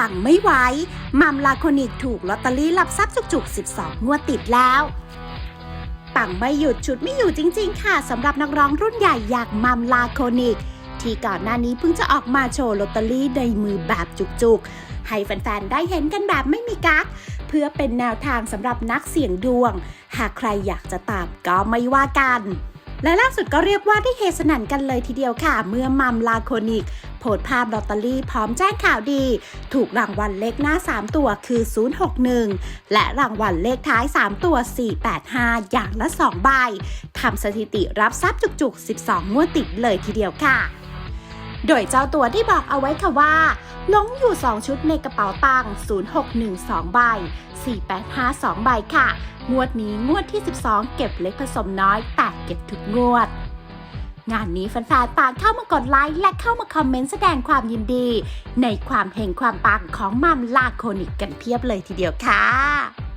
ปังไม่ไหวมัมลาโคนิกถูกลอตเตอรี่รับทรัพย์จุกๆ 12 งวดติดแล้ว ปังไม่หยุดชุดไม่อยู่จริง ๆ ค่ะสำหรับนักร้องรุ่นใหญ่อย่างมัมลาโคนิก ที่ก่อนหน้านี้เพิ่งจะออกมาโชว์ลอตเตอรี่ในมือแบบจุกๆ ให้แฟนๆ ได้เห็นกันแบบไม่มีกั๊กเพื่อเป็นแนวทางสำหรับนักเสี่ยงดวง หากใครอยากจะตามก็ไม่ว่ากันและล่าสุดก็เรียกว่าได้เฮสนันกันเลยทีเดียวค่ะ เมื่อมัมลาโคนิก โพสภาพลอตเตอรี่พร้อมแจ้งข่าวดี ถูกรางวัลเลขหน้า 3 ตัวคือ 061 และรางวัลเลขท้าย 3 ตัว 485 อย่างละ 2 ใบทำสถิติรับทรัพย์จุกๆ 12งวดติดเลยทีเดียวค่ะ โดยเจ้าตัวได้บอกเอาไว้ค่ะว่าหลงอยู่ 2 ชุดในกระเป๋าตังค์0612 ใบ 4852 ใบค่ะ งวดนี้งวดที่ 12 เก็บเล็กผสมน้อยแต่เก็บทุกงวด งานนี้แฟนๆต่างเข้ามากดไลค์และเข้ามาคอมเมนต์แสดงความยินดี ในความเฮงความปังของมัมลาโคนิกกันเพียบเลยทีเดียวค่ะ